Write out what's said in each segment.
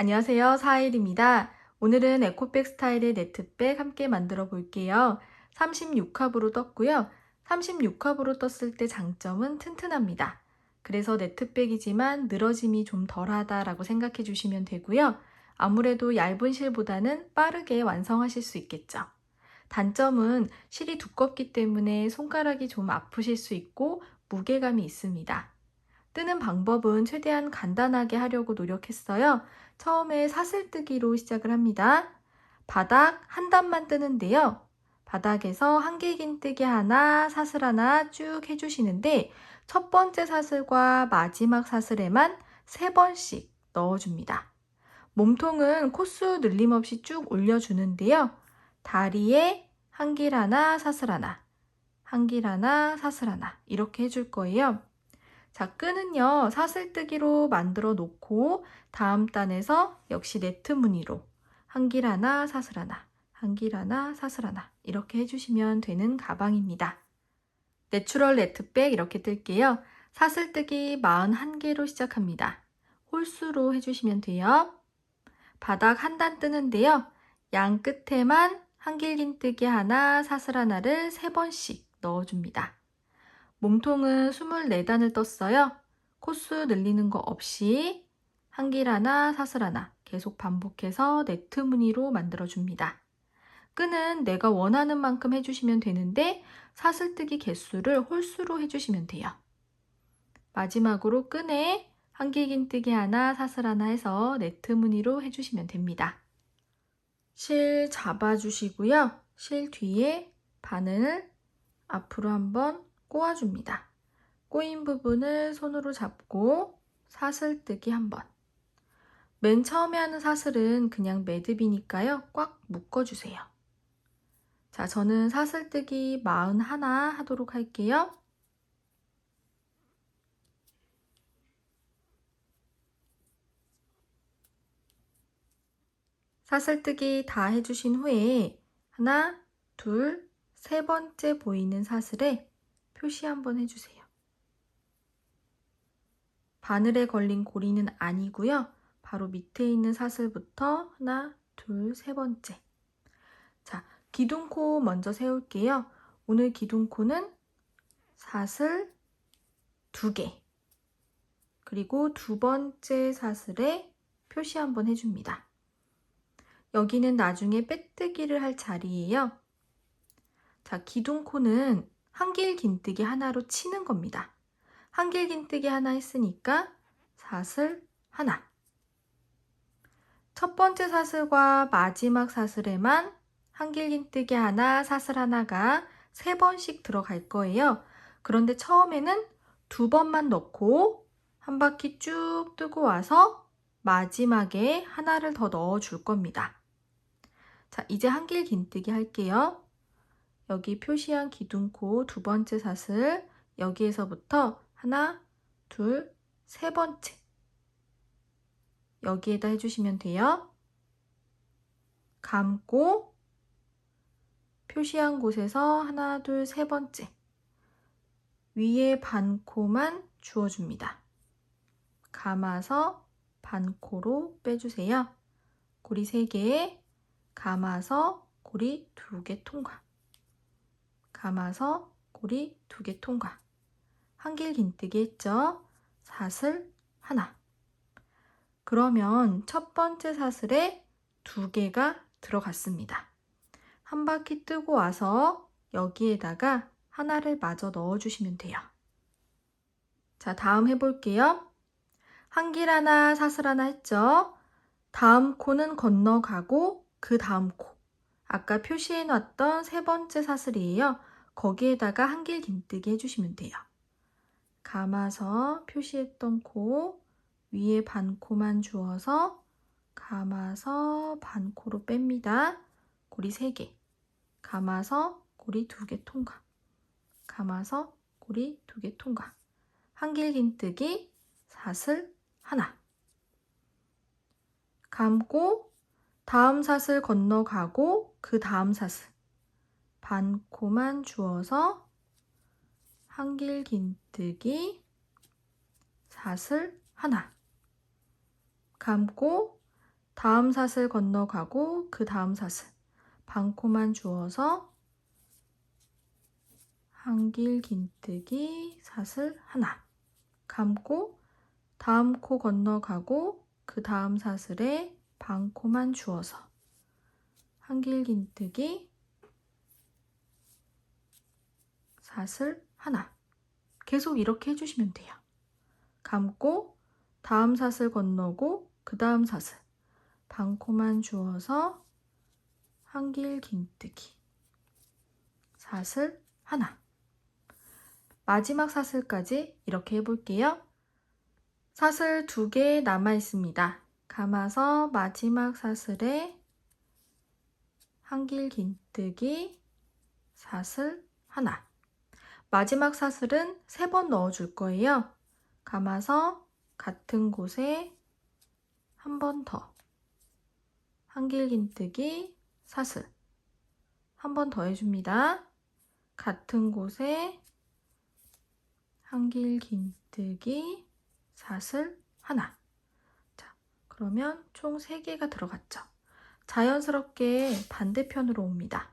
안녕하세요. 사일입니다. 오늘은 에코백 스타일의 네트백 함께 만들어 볼게요. 36합으로 떴고요. 36합으로 떴을 때 장점은 튼튼합니다. 그래서 네트백이지만 늘어짐이 좀 덜하다라고 생각해 주시면 되고요. 아무래도 얇은 실보다는 빠르게 완성하실 수 있겠죠. 단점은 실이 두껍기 때문에 손가락이 좀 아프실 수 있고 무게감이 있습니다. 뜨는 방법은 최대한 간단하게 하려고 노력했어요. 처음에 사슬뜨기로 시작을 합니다. 바닥 한 단만 뜨는데요. 바닥에서 한길긴 뜨기 하나, 사슬 하나 쭉 해주시는데 첫 번째 사슬과 마지막 사슬에만 세 번씩 넣어줍니다. 몸통은 코수 늘림 없이 쭉 올려주는데요. 다리에 한길 하나, 사슬 하나, 한길 하나, 사슬 하나 이렇게 해줄 거예요. 자, 끈은요, 사슬뜨기로 만들어 놓고 다음 단에서 역시 네트 무늬로 한 길 하나, 사슬 하나, 한 길 하나, 사슬 하나 이렇게 해주시면 되는 가방입니다. 내추럴 네트백 이렇게 뜰게요. 사슬뜨기 41개로 시작합니다. 홀수로 해주시면 돼요. 바닥 한 단 뜨는데요. 양 끝에만 한길긴뜨기 하나, 사슬 하나를 3번씩 넣어줍니다. 몸통은 24단을 떴어요. 코수 늘리는 거 없이 한길 하나, 사슬 하나 계속 반복해서 네트 무늬로 만들어줍니다. 끈은 내가 원하는 만큼 해주시면 되는데 사슬뜨기 개수를 홀수로 해주시면 돼요. 마지막으로 끈에 한길긴뜨기 하나, 사슬 하나 해서 네트 무늬로 해주시면 됩니다. 실 잡아주시고요. 실 뒤에 바늘 앞으로 한번 꼬아줍니다. 꼬인 부분을 손으로 잡고 사슬 뜨기 한번. 맨 처음에 하는 사슬은 그냥 매듭이니까요. 꽉 묶어주세요. 자, 저는 사슬 뜨기 41 하도록 할게요. 사슬뜨기 다 해주신 후에 하나, 둘, 세 번째 보이는 사슬에 표시 한번 해주세요. 바늘에 걸린 고리는 아니고요. 바로 밑에 있는 사슬부터 하나, 둘, 세 번째. 자, 기둥코 먼저 세울게요. 오늘 기둥코는 사슬 두 개. 그리고 두 번째 사슬에 표시 한번 해줍니다. 여기는 나중에 빼뜨기를 할 자리예요. 자, 기둥코는 한길 긴뜨기 하나로 치는 겁니다. 한길 긴뜨기 하나 했으니까 사슬 하나. 첫 번째 사슬과 마지막 사슬에만 한길 긴뜨기 하나, 사슬 하나가 세 번씩 들어갈 거예요. 그런데 처음에는 두 번만 넣고 한 바퀴 쭉 뜨고 와서 마지막에 하나를 더 넣어 줄 겁니다. 자, 이제 한길 긴뜨기 할게요. 여기 표시한 기둥코 두 번째 사슬 여기에서부터 하나, 둘, 세 번째 여기에다 해주시면 돼요. 감고 표시한 곳에서 하나, 둘, 세 번째 위에 반코만 주어줍니다. 감아서 반코로 빼주세요. 고리 3개, 감아서 고리 2개 통과. 감아서 고리 2개 통과. 한길 긴뜨기 했죠? 사슬 하나. 그러면 첫 번째 사슬에 두 개가 들어갔습니다. 한 바퀴 뜨고 와서 여기에다가 하나를 마저 넣어주시면 돼요. 자, 다음 해볼게요. 한길 하나, 사슬 하나 했죠? 다음 코는 건너가고 그 다음 코. 아까 표시해 놨던 세 번째 사슬이에요. 거기에다가 한길 긴뜨기 해주시면 돼요. 감아서 표시했던 코 위에 반코만 주어서 감아서 반코로 뺍니다. 고리 3개. 감아서 고리 2개 통과. 감아서 고리 2개 통과. 한길 긴뜨기 사슬 하나. 감고 다음 사슬 건너가고 그 다음 사슬 반코만 주어서 한길 긴뜨기 사슬 하나. 감고 다음 사슬 건너가고 그 다음 사슬 반코만 주어서 한길 긴뜨기 사슬 하나. 감고 다음 코 건너가고 그 다음 사슬에 반코만 주어서 한길 긴뜨기 사슬 하나 계속 이렇게 해주시면 돼요. 감고 다음 사슬 건너고 그 다음 사슬 반코만 주어서 한길 긴뜨기 사슬 하나 마지막 사슬까지 이렇게 해볼게요. 사슬 두 개 남아 있습니다. 감아서 마지막 사슬에 한길 긴뜨기 사슬 하나 마지막 사슬은 세번 넣어줄 거예요. 감아서 같은 곳에 한 번 더. 한길 긴뜨기 사슬. 한 번 더 해줍니다. 같은 곳에 한길 긴뜨기 사슬 하나. 자, 그러면 총 3개가 들어갔죠. 자연스럽게 반대편으로 옵니다.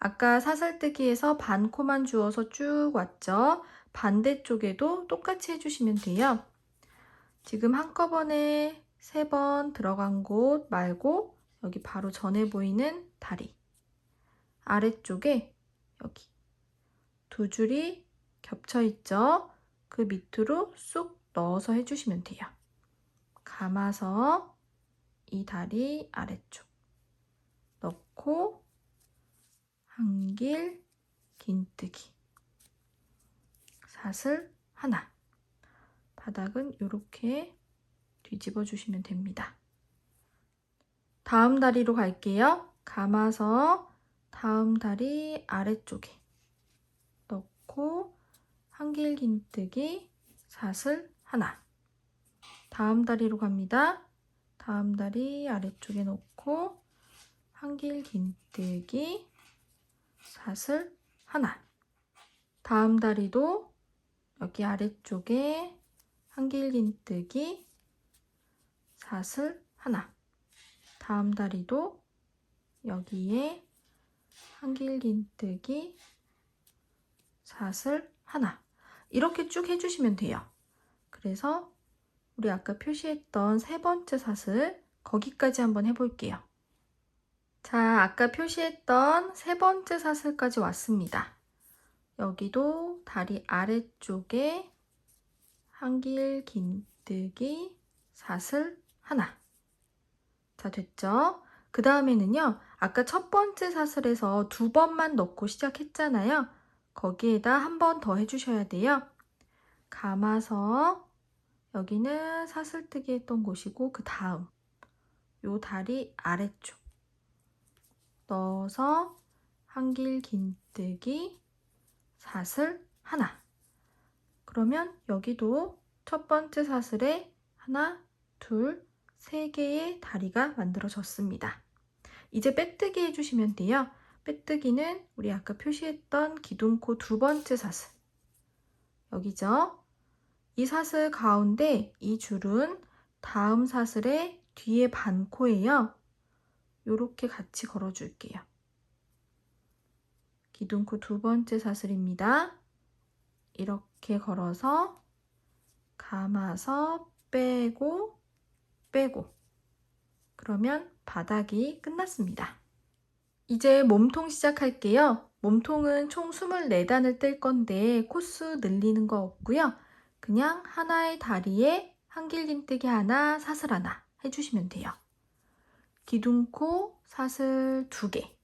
아까 사슬뜨기에서 반 코만 주어서 쭉 왔죠. 반대쪽에도 똑같이 해주시면 돼요. 지금 한꺼번에 세 번 들어간 곳 말고 여기 바로 전에 보이는 다리 아래쪽에 여기 두 줄이 겹쳐 있죠. 그 밑으로 쑥 넣어서 해주시면 돼요. 감아서 이 다리 아래쪽 넣고 한길 긴뜨기 사슬 하나 바닥은 이렇게 뒤집어 주시면 됩니다. 다음 다리로 갈게요. 감아서 다음 다리 아래쪽에 넣고 한길 긴뜨기 사슬 하나 다음 다리로 갑니다. 다음 다리 아래쪽에 놓고 한길 긴뜨기 사슬 하나 다음 다리도 여기 아래쪽에 한길 긴뜨기 사슬 하나 다음 다리도 여기에 한길 긴뜨기 사슬 하나 이렇게 쭉 해주시면 돼요. 그래서 우리 아까 표시했던 세 번째 사슬 거기까지 한번 해볼게요. 자, 아까 표시했던 세 번째 사슬까지 왔습니다. 여기도 다리 아래쪽에 한길 긴뜨기 사슬 하나. 자, 됐죠? 그 다음에는요, 아까 첫 번째 사슬에서 두 번만 넣고 시작했잖아요. 거기에다 한 번 더 해주셔야 돼요. 감아서 여기는 사슬뜨기 했던 곳이고 그 다음 요 다리 아래쪽 넣어서 한길 긴뜨기 사슬 하나 그러면 여기도 첫 번째 사슬에 하나 둘 세 개의 다리가 만들어졌습니다. 이제 빼뜨기 해주시면 돼요. 빼뜨기는 우리 아까 표시했던 기둥코 두 번째 사슬 여기죠. 이 사슬 가운데 이 줄은 다음 사슬의 뒤에 반코예요. 이렇게 같이 걸어줄게요. 기둥코 두 번째 사슬입니다. 이렇게 걸어서 감아서 빼고 빼고 그러면 바닥이 끝났습니다. 이제 몸통 시작할게요. 몸통은 총 24단을 뜰 건데 코스 늘리는 거 없고요. 그냥 하나의 다리에 한길 긴뜨기 하나, 사슬 하나 해주시면 돼요. 기둥코 사슬 두 개.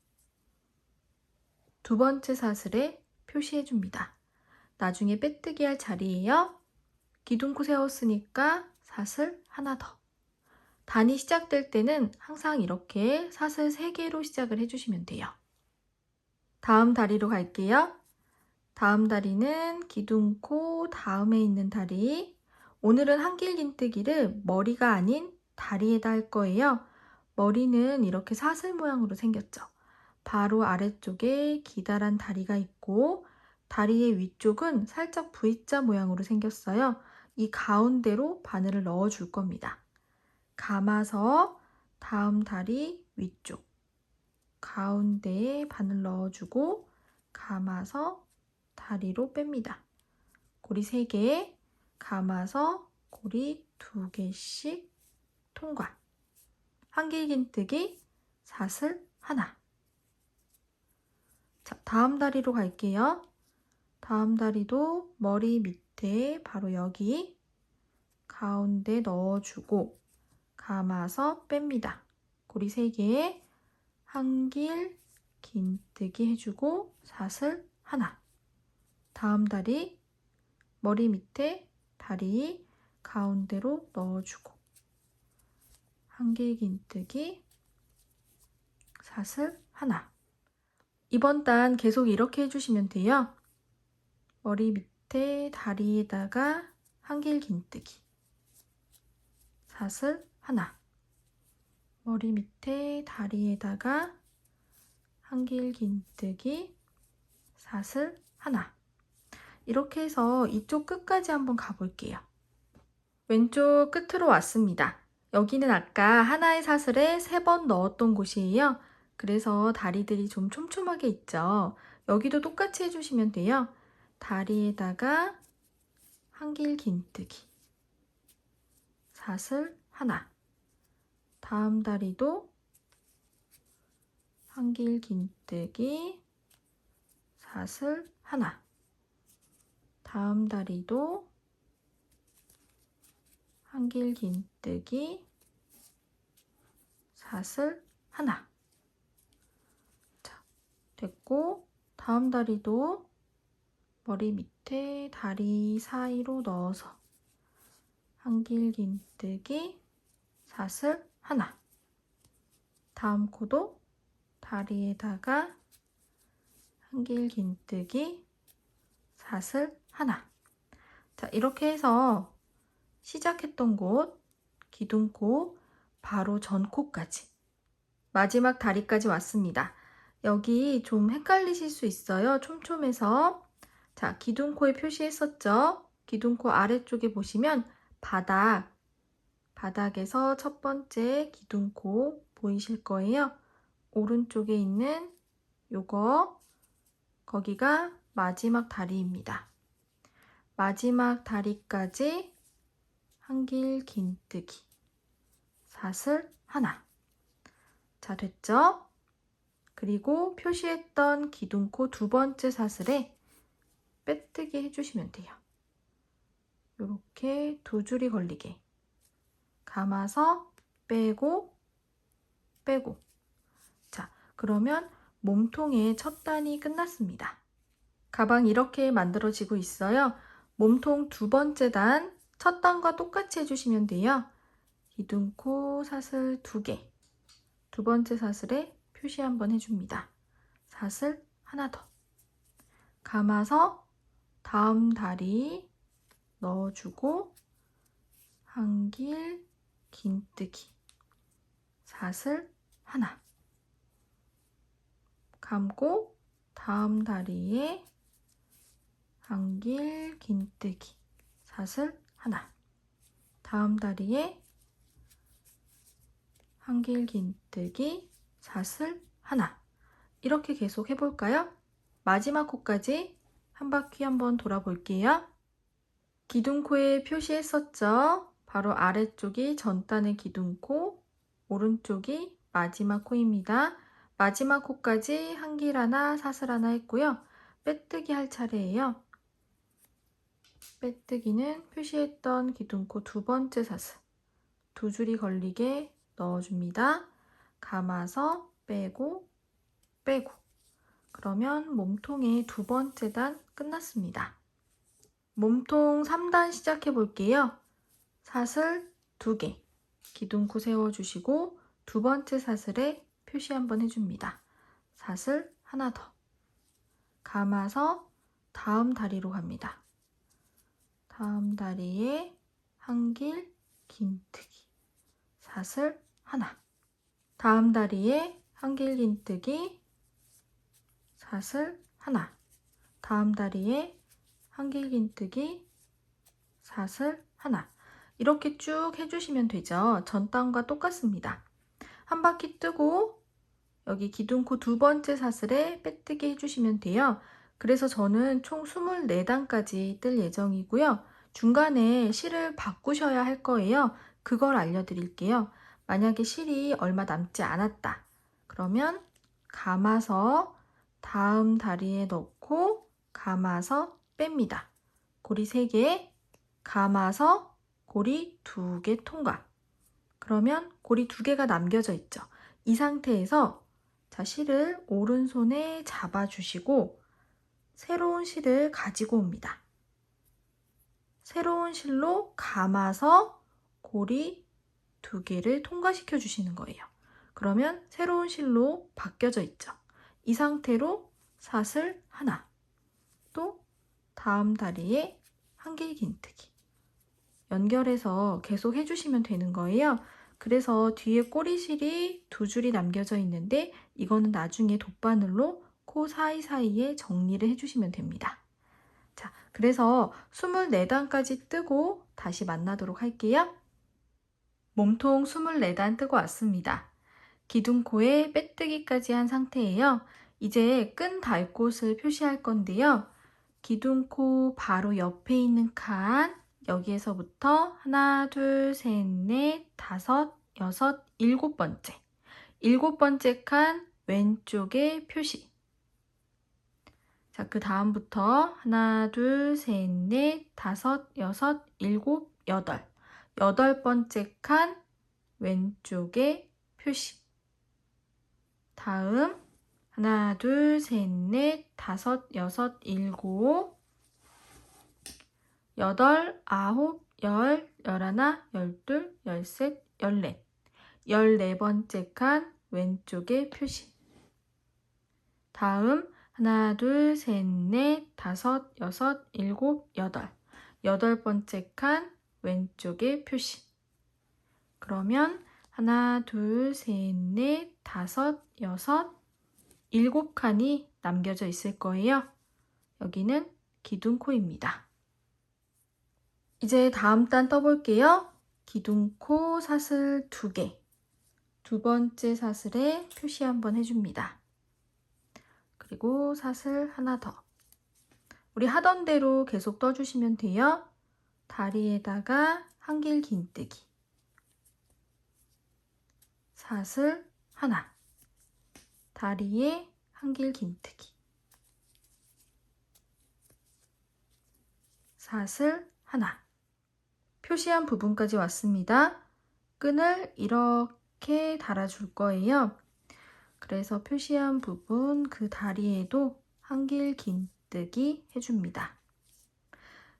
두 번째 사슬에 표시해 줍니다. 나중에 빼뜨기 할 자리에요. 기둥코 세웠으니까 사슬 하나 더. 단이 시작될 때는 항상 이렇게 사슬 3개로 시작을 해주시면 돼요. 다음 다리로 갈게요. 다음 다리는 기둥코 다음에 있는 다리. 오늘은 한길 긴뜨기를 머리가 아닌 다리에다 할 거예요. 머리는 이렇게 사슬 모양으로 생겼죠. 바로 아래쪽에 기다란 다리가 있고 다리의 위쪽은 살짝 V자 모양으로 생겼어요. 이 가운데로 바늘을 넣어 줄 겁니다. 감아서 다음 다리 위쪽 가운데에 바늘 넣어주고 감아서 다리로 뺍니다. 고리 3개 감아서 고리 2개씩 통과 한길긴뜨기 사슬 하나 자 다음 다리로 갈게요. 다음 다리도 머리 밑에 바로 여기 가운데 넣어주고 감아서 뺍니다. 고리 3개 한길 긴뜨기 해주고 사슬 하나 다음 다리 머리 밑에 다리 가운데로 넣어주고 한길 긴뜨기 사슬 하나 이번 단 계속 이렇게 해주시면 돼요. 머리 밑에 다리에다가 한길 긴뜨기 사슬 하나 머리 밑에 다리에다가 한길 긴뜨기 사슬 하나 이렇게 해서 이쪽 끝까지 한번 가볼게요. 왼쪽 끝으로 왔습니다. 여기는 아까 하나의 사슬에 세 번 넣었던 곳이에요. 그래서 다리들이 좀 촘촘하게 있죠. 여기도 똑같이 해주시면 돼요. 다리에다가 한길 긴뜨기 사슬 하나 다음 다리도 한길 긴뜨기 사슬 하나 다음 다리도 한길 긴뜨기 사슬 하나. 자 됐고 다음 다리도 머리 밑에 다리 사이로 넣어서 한길 긴뜨기 사슬 하나. 다음 코도 다리에다가 한길 긴뜨기 사슬 하나. 자 이렇게 해서 시작했던 곳 기둥코 바로 전코까지 마지막 다리까지 왔습니다. 여기 좀 헷갈리실 수 있어요. 촘촘해서 자 기둥코에 표시했었죠. 기둥코 아래쪽에 보시면 바닥 바닥에서 첫 번째 기둥코 보이실 거예요. 오른쪽에 있는 요거 거기가 마지막 다리입니다. 마지막 다리까지 한길 긴뜨기 사슬 하나 자 됐죠? 그리고 표시했던 기둥코 두 번째 사슬에 빼뜨기 해주시면 돼요. 이렇게 두 줄이 걸리게 감아서 빼고 빼고 자 그러면 몸통의 첫 단이 끝났습니다. 가방 이렇게 만들어지고 있어요. 몸통 두 번째 단 첫 단과 똑같이 해주시면 돼요. 기둥코 사슬 두 개. 두 번째 사슬에 표시 한번 해줍니다. 사슬 하나 더. 감아서 다음 다리 넣어주고 한 길 긴뜨기 사슬 하나 감고 다음 다리에 한길 긴뜨기 사슬 하나 다음 다리에 한길 긴뜨기 사슬 하나 이렇게 계속 해볼까요? 마지막 코까지 한 바퀴 한번 돌아볼게요. 기둥코에 표시했었죠? 바로 아래쪽이 전단의 기둥코, 오른쪽이 마지막 코입니다. 마지막 코까지 한길 하나, 사슬 하나 했고요. 빼뜨기 할 차례예요. 빼뜨기는 표시했던 기둥코 두 번째 사슬 두 줄이 걸리게 넣어줍니다. 감아서 빼고 빼고 그러면 몸통의 두 번째 단 끝났습니다. 몸통 3단 시작해 볼게요. 사슬 2개 기둥코 세워주시고 두 번째 사슬에 표시 한번 해줍니다. 사슬 하나 더 감아서 다음 다리로 갑니다. 다음 다리에 한길 긴뜨기 사슬 하나 다음 다리에 한길 긴뜨기 사슬 하나 다음 다리에 한길 긴뜨기 사슬 하나 이렇게 쭉 해주시면 되죠. 전 단과 똑같습니다. 한 바퀴 뜨고 여기 기둥코 두 번째 사슬에 빼뜨기 해주시면 돼요. 그래서 저는 총 24단까지 뜰 예정이고요. 중간에 실을 바꾸셔야 할 거예요. 그걸 알려드릴게요. 만약에 실이 얼마 남지 않았다. 그러면 감아서 다음 다리에 넣고 감아서 뺍니다. 고리 3개, 감아서 고리 2개 통과. 그러면 고리 2개가 남겨져 있죠. 이 상태에서 자, 실을 오른손에 잡아주시고 새로운 실을 가지고 옵니다. 새로운 실로 감아서 고리 두 개를 통과시켜 주시는 거예요. 그러면 새로운 실로 바뀌어져 있죠. 이 상태로 사슬 하나, 또 다음 다리에 한길 긴뜨기 연결해서 계속 해주시면 되는 거예요. 그래서 뒤에 꼬리실이 두 줄이 남겨져 있는데 이거는 나중에 돗바늘로 코 사이사이에 정리를 해주시면 됩니다. 자, 그래서 24단까지 뜨고 다시 만나도록 할게요. 몸통 24단 뜨고 왔습니다. 기둥코에 빼뜨기까지 한 상태예요. 이제 끈 달 곳을 표시할 건데요. 기둥코 바로 옆에 있는 칸 여기에서부터 하나, 둘, 셋, 넷, 다섯, 여섯, 일곱 번째 일곱 번째 칸 왼쪽에 표시 자, 그 다음부터 하나, 둘, 셋, 넷, 다섯, 여섯, 일곱, 여덟. 여덟 번째 칸 왼쪽에 표시. 다음. 하나, 둘, 셋, 넷, 다섯, 여섯, 일곱, 여덟, 아홉, 열, 열하나, 열둘, 열셋, 열넷. 열네 번째 칸 왼쪽에 표시. 다음 하나, 둘, 셋, 넷, 다섯, 여섯, 일곱, 여덟. 여덟 번째 칸 왼쪽에 표시. 그러면 하나, 둘, 셋, 넷, 다섯, 여섯, 일곱 칸이 남겨져 있을 거예요. 여기는 기둥코입니다. 이제 다음 단 떠볼게요. 기둥코 사슬 두 개. 두 번째 사슬에 표시 한번 해줍니다. 그리고 사슬 하나 더. 우리 하던 대로 계속 떠주시면 돼요. 다리에다가 한길 긴뜨기. 사슬 하나. 다리에 한길 긴뜨기. 사슬 하나. 표시한 부분까지 왔습니다. 끈을 이렇게 달아줄 거예요. 그래서 표시한 부분 그 다리에도 한길 긴뜨기 해줍니다.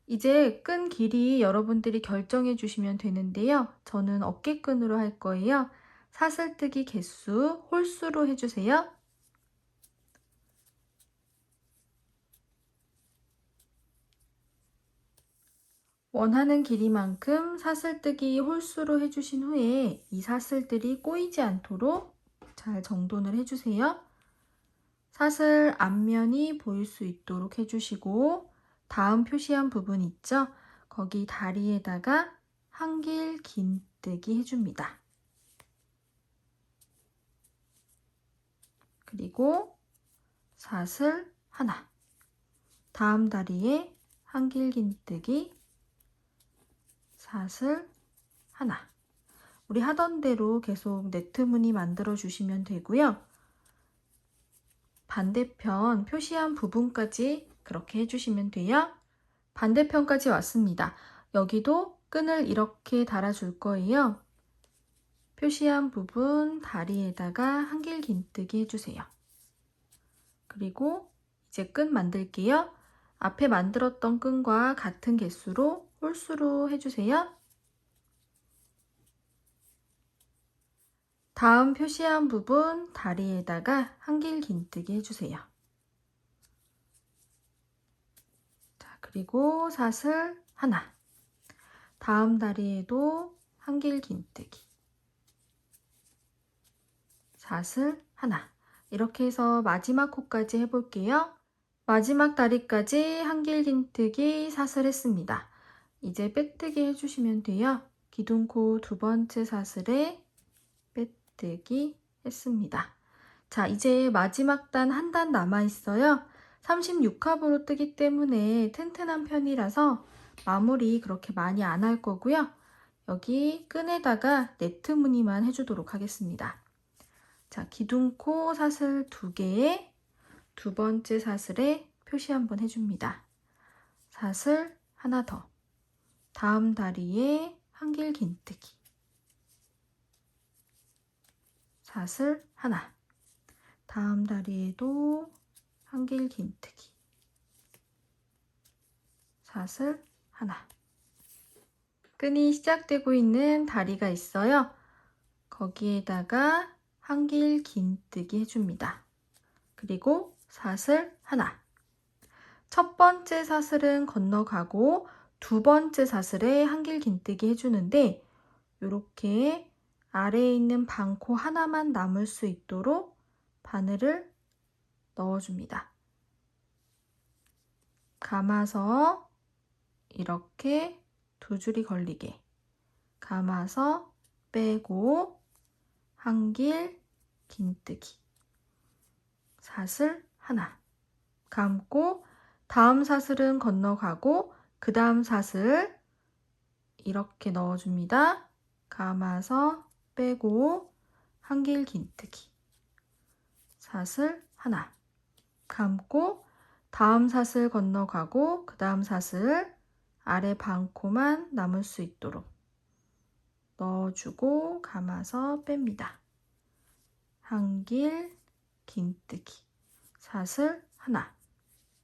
이제 끈 길이 여러분들이 결정해 주시면 되는데요. 저는 어깨끈으로 할 거예요. 사슬뜨기 개수 홀수로 해주세요. 원하는 길이만큼 사슬뜨기 홀수로 해주신 후에 이 사슬들이 꼬이지 않도록 잘 정돈을 해주세요. 사슬 앞면이 보일 수 있도록 해주시고 다음 표시한 부분 있죠? 거기 다리에다가 한길 긴뜨기 해줍니다. 그리고 사슬 하나 다음 다리에 한길 긴뜨기 사슬 하나 우리 하던 대로 계속 네트 무늬 만들어 주시면 되고요. 반대편 표시한 부분까지 그렇게 해주시면 돼요. 반대편까지 왔습니다. 여기도 끈을 이렇게 달아줄 거예요. 표시한 부분 다리에다가 한길 긴뜨기 해주세요. 그리고 이제 끈 만들게요. 앞에 만들었던 끈과 같은 개수로 홀수로 해주세요. 다음 표시한 부분 다리에다가 한길 긴뜨기 해주세요. 자, 그리고 사슬 하나. 다음 다리에도 한길 긴뜨기. 사슬 하나. 이렇게 해서 마지막 코까지 해볼게요. 마지막 다리까지 한길 긴뜨기 사슬 했습니다. 이제 빼뜨기 해주시면 돼요. 기둥코 두 번째 사슬에 빼뜨기 했습니다. 자, 이제 마지막 단 한 단 남아 있어요. 36합으로 뜨기 때문에 튼튼한 편이라서 마무리 그렇게 많이 안 할 거고요. 여기 끈에다가 네트 무늬만 해주도록 하겠습니다. 자, 기둥코 사슬 두 개에 두 번째 사슬에 표시 한번 해줍니다. 사슬 하나 더. 다음 다리에 한길 긴뜨기. 사슬 하나. 다음 다리에도 한길 긴뜨기. 사슬 하나. 끈이 시작되고 있는 다리가 있어요. 거기에다가 한길 긴뜨기 해줍니다. 그리고 사슬 하나. 첫 번째 사슬은 건너가고 두 번째 사슬에 한길 긴뜨기 해주는데 이렇게 아래에 있는 반코 하나만 남을 수 있도록 바늘을 넣어줍니다. 감아서 이렇게 두 줄이 걸리게 감아서 빼고 한길 긴뜨기 사슬 하나 감고 다음 사슬은 건너가고 그 다음 사슬 이렇게 넣어줍니다. 감아서 빼고 한길 긴뜨기 사슬 하나 감고 다음 사슬 건너가고 그 다음 사슬 아래 반코만 남을 수 있도록 넣어주고 감아서 뺍니다. 한길 긴뜨기 사슬 하나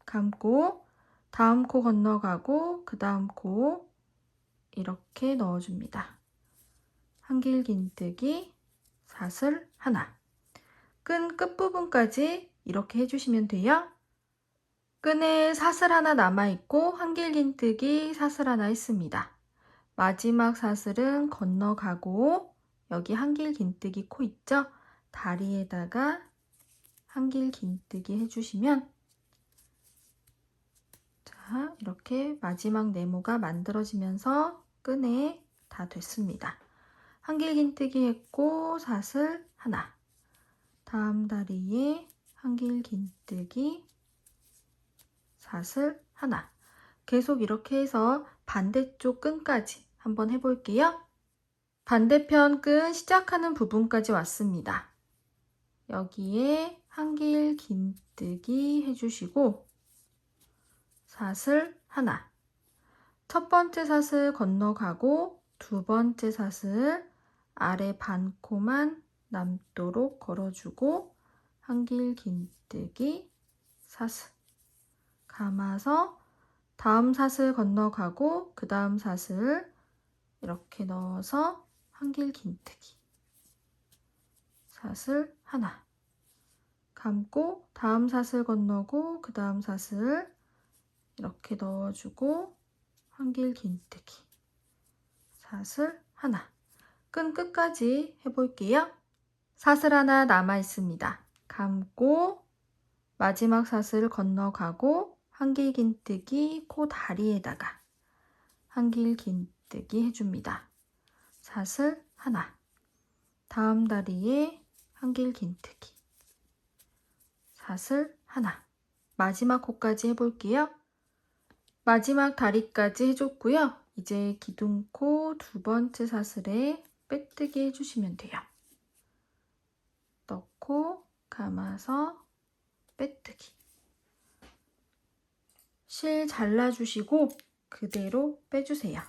감고 다음 코 건너가고 그 다음 코 이렇게 넣어줍니다. 한길 긴뜨기 사슬 하나 끈 끝부분까지 이렇게 해주시면 돼요. 끈에 사슬 하나 남아있고 한길 긴뜨기 사슬 하나 있습니다. 마지막 사슬은 건너가고 여기 한길 긴뜨기 코 있죠? 다리에다가 한길 긴뜨기 해주시면 자 이렇게 마지막 네모가 만들어지면서 끈에 다 됐습니다. 한길 긴뜨기 했고 사슬 하나 다음 다리에 한길 긴뜨기 사슬 하나 계속 이렇게 해서 반대쪽 끈까지 한번 해볼게요. 반대편 끈 시작하는 부분까지 왔습니다. 여기에 한길 긴뜨기 해주시고 사슬 하나 첫 번째 사슬 건너가고 두 번째 사슬 아래 반코만 남도록 걸어주고 한길 긴뜨기 사슬 감아서 다음 사슬 건너가고 그 다음 사슬 이렇게 넣어서 한길 긴뜨기 사슬 하나. 감고 다음 사슬 건너고 그 다음 사슬 이렇게 넣어주고 한길 긴뜨기 사슬 하나 끈 끝까지 해볼게요. 사슬 하나 남아 있습니다. 감고 마지막 사슬 건너가고 한길 긴뜨기 코 다리에다가 한길 긴뜨기 해줍니다. 사슬 하나 다음 다리에 한길 긴뜨기 사슬 하나 마지막 코까지 해볼게요. 마지막 다리까지 해줬고요. 이제 기둥코 두 번째 사슬에 빼뜨기 해주시면 돼요. 넣고 감아서 빼뜨기 실 잘라주시고 그대로 빼주세요.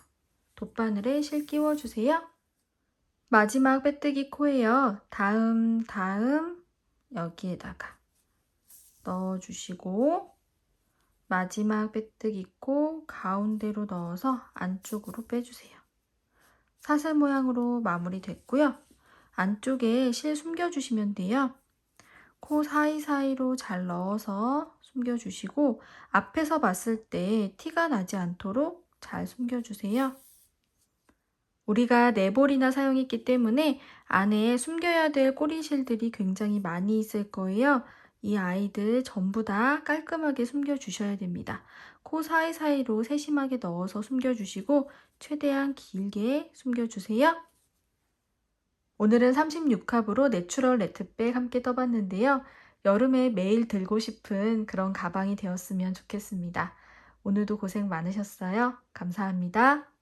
돗바늘에 실 끼워주세요. 마지막 빼뜨기 코예요. 다음 다음 여기에다가 넣어주시고 마지막 빼뜨기 코 가운데로 넣어서 안쪽으로 빼주세요. 사슬 모양으로 마무리됐고요. 안쪽에 실 숨겨주시면 돼요. 코 사이사이로 잘 넣어서 숨겨주시고 앞에서 봤을 때 티가 나지 않도록 잘 숨겨주세요. 우리가 네볼이나 사용했기 때문에 안에 숨겨야 될 꼬리실들이 굉장히 많이 있을 거예요. 이 아이들 전부 다 깔끔하게 숨겨주셔야 됩니다. 코 사이사이로 세심하게 넣어서 숨겨주시고 최대한 길게 숨겨주세요. 오늘은 36합으로 내추럴 네트백 함께 떠봤는데요. 여름에 매일 들고 싶은 그런 가방이 되었으면 좋겠습니다. 오늘도 고생 많으셨어요. 감사합니다.